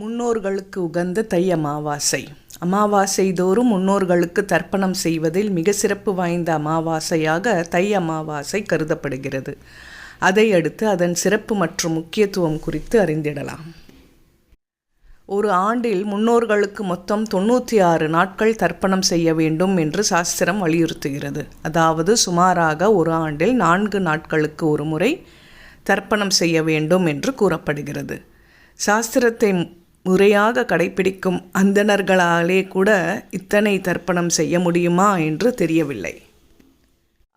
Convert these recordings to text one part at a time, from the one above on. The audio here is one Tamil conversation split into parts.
முன்னோர்களுக்கு உகந்த தை அமாவாசை. அமாவாசை தோறும் முன்னோர்களுக்கு தர்ப்பணம் செய்வதில் மிக சிறப்பு வாய்ந்த அமாவாசையாக தை அமாவாசை கருதப்படுகிறது. அதை அடுத்து அதன் சிறப்பு மற்றும் முக்கியத்துவம் குறித்து அறிந்திடலாம். ஒரு ஆண்டில் முன்னோர்களுக்கு மொத்தம் தொண்ணூற்றி ஆறு நாட்கள் தர்ப்பணம் செய்ய வேண்டும் என்று சாஸ்திரம் வலியுறுத்துகிறது. அதாவது சுமாராக ஒரு ஆண்டில் நான்கு நாட்களுக்கு ஒரு முறை தர்ப்பணம் செய்ய வேண்டும் என்று கூறப்படுகிறது. சாஸ்திரத்தை முறையாக கடைபிடிக்கும் அந்தணர்களாலே கூட இத்தனை தர்ப்பணம் செய்ய முடியுமா என்று தெரியவில்லை.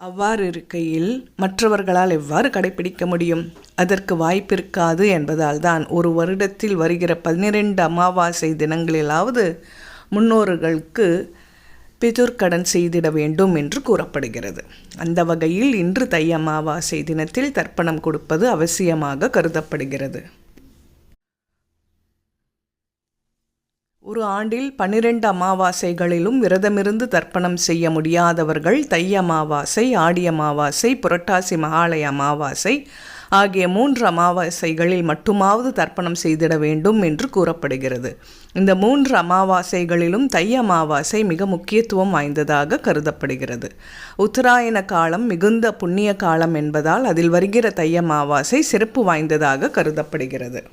அவ்வாறு இருக்கையில் மற்றவர்களால் எவ்வாறு கடைபிடிக்க முடியும்? அதற்கு வாய்ப்பிருக்காது என்பதால் தான் ஒரு வருடத்தில் வருகிற பதினிரெண்டு அமாவாசை தினங்களிலாவது முன்னோர்களுக்கு பிதுர்க்கடன் செய்திட வேண்டும் என்று கூறப்படுகிறது. அந்த வகையில் இன்று தை அமாவாசை தினத்தில் தர்ப்பணம் கொடுப்பது அவசியமாக கருதப்படுகிறது. ஒரு ஆண்டில் பன்னிரண்டு அமாவாசைகளிலும் விரதமிருந்து தர்ப்பணம் செய்ய முடியாதவர்கள் தை அமாவாசை ஆடி அமாவாசை புரட்டாசி மகாலய அமாவாசை ஆகிய மூன்று அமாவாசைகளில் மட்டுமாவது தர்ப்பணம் செய்திட வேண்டும் என்று கூறப்படுகிறது. இந்த மூன்று அமாவாசைகளிலும் தை அமாவாசை மிக முக்கியத்துவம் வாய்ந்ததாக கருதப்படுகிறது. உத்தராயண காலம் மிகுந்த புண்ணிய காலம் என்பதால் அதில் வருகிற தை அமாவாசை சிறப்பு வாய்ந்ததாக கருதப்படுகிறது.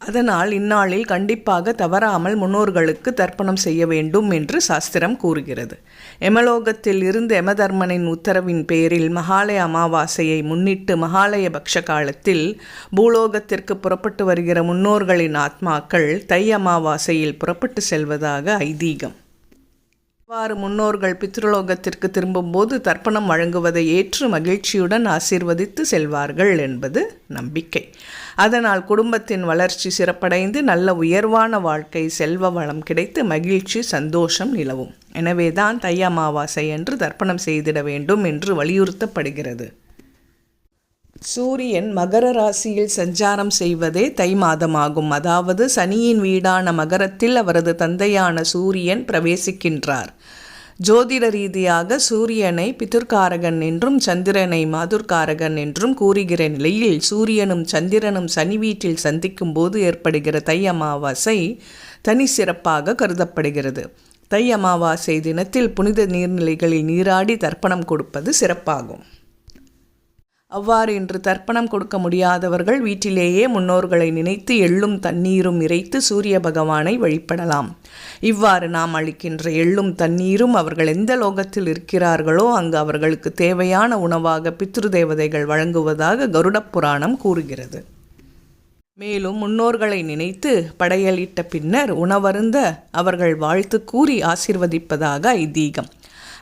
அதனால் இந்நாளில் கண்டிப்பாக தவறாமல் முன்னோர்களுக்கு தர்ப்பணம் செய்ய வேண்டும் என்று சாஸ்திரம் கூறுகிறது. எமலோகத்தில் இருந்து எமதர்மனின் உத்தரவின் பேரில் மகாலய அமாவாசையை முன்னிட்டு மகாலய பக்ஷ காலத்தில் பூலோகத்திற்கு புறப்பட்டு வருகிற முன்னோர்களின் ஆத்மாக்கள் தை அமாவாசையில் புறப்பட்டு செல்வதாக ஐதீகம். இவ்வாறு முன்னோர்கள் பித்ருலோகத்திற்கு திரும்பும்போது தர்ப்பணம் வழங்குவதை ஏற்று மகிழ்ச்சியுடன் ஆசீர்வதித்து செல்வார்கள் என்பது நம்பிக்கை. அதனால் குடும்பத்தின் வளர்ச்சி சிறப்படைந்து நல்ல உயர்வான வாழ்க்கை செல்வ வளம் கிடைத்து மகிழ்ச்சி சந்தோஷம் நிலவும். எனவேதான் தை அமாவாசை என்று தர்ப்பணம் செய்திட வேண்டும் என்று வலியுறுத்தப்படுகிறது. சூரியன் மகர ராசியில் சஞ்சாரம் செய்வதே தை மாதமாகும். அதாவது சனியின் வீடான மகரத்தில் அவரது தந்தையான சூரியன் பிரவேசிக்கின்றார். ஜோதிட ரீதியாக சூரியனை பிதுர்காரகன் என்றும் சந்திரனை மாதுர்காரகன் என்றும் கூறுகிற நிலையில் சூரியனும் சந்திரனும் சனி வீட்டில் சந்திக்கும் போது ஏற்படுகிற தை அமாவாசை தனி சிறப்பாக கருதப்படுகிறது. தை அமாவாசை தினத்தில் புனித நீர்நிலைகளில் நீராடி தர்ப்பணம் கொடுப்பது சிறப்பாகும். அவ்வாறு இன்று தர்ப்பணம் கொடுக்க முடியாதவர்கள் வீட்டிலேயே முன்னோர்களை நினைத்து எள்ளும் தண்ணீரும் இறைத்து சூரிய பகவானை வழிபடலாம். இவ்வாறு நாம் அளிக்கின்ற எள்ளும் தண்ணீரும் அவர்கள் எந்த லோகத்தில் இருக்கிறார்களோ அங்கு அவர்களுக்கு தேவையான உணவாக பித்ரு தேவதைகள் வழங்குவதாக கருடப் புராணம் கூறுகிறது. மேலும் முன்னோர்களை நினைத்து படையலிட்ட பின்னர் உணவருந்த அவர்கள் வாழ்த்து கூறி ஆசிர்வதிப்பதாக ஐதீகம்.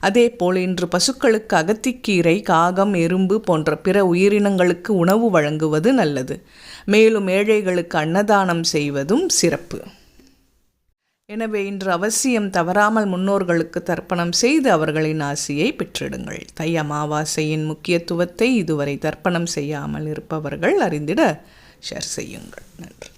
அதேபோல் இன்று பசுக்களுக்கு அகத்திக்கீரை காகம் எறும்பு போன்ற பிற உயிரினங்களுக்கு உணவு வழங்குவது நல்லது. மேலும் ஏழைகளுக்கு அன்னதானம் செய்வதும் சிறப்பு. எனவே இன்று அவசியம் தவறாமல் முன்னோர்களுக்கு தர்ப்பணம் செய்து அவர்களின் ஆசியை பெற்றிடுங்கள். தை அமாவாசையின் முக்கியத்துவத்தை இதுவரை தர்ப்பணம் செய்யாமல் இருப்பவர்கள் அறிந்திட ஷேர் செய்யுங்கள். நன்றி.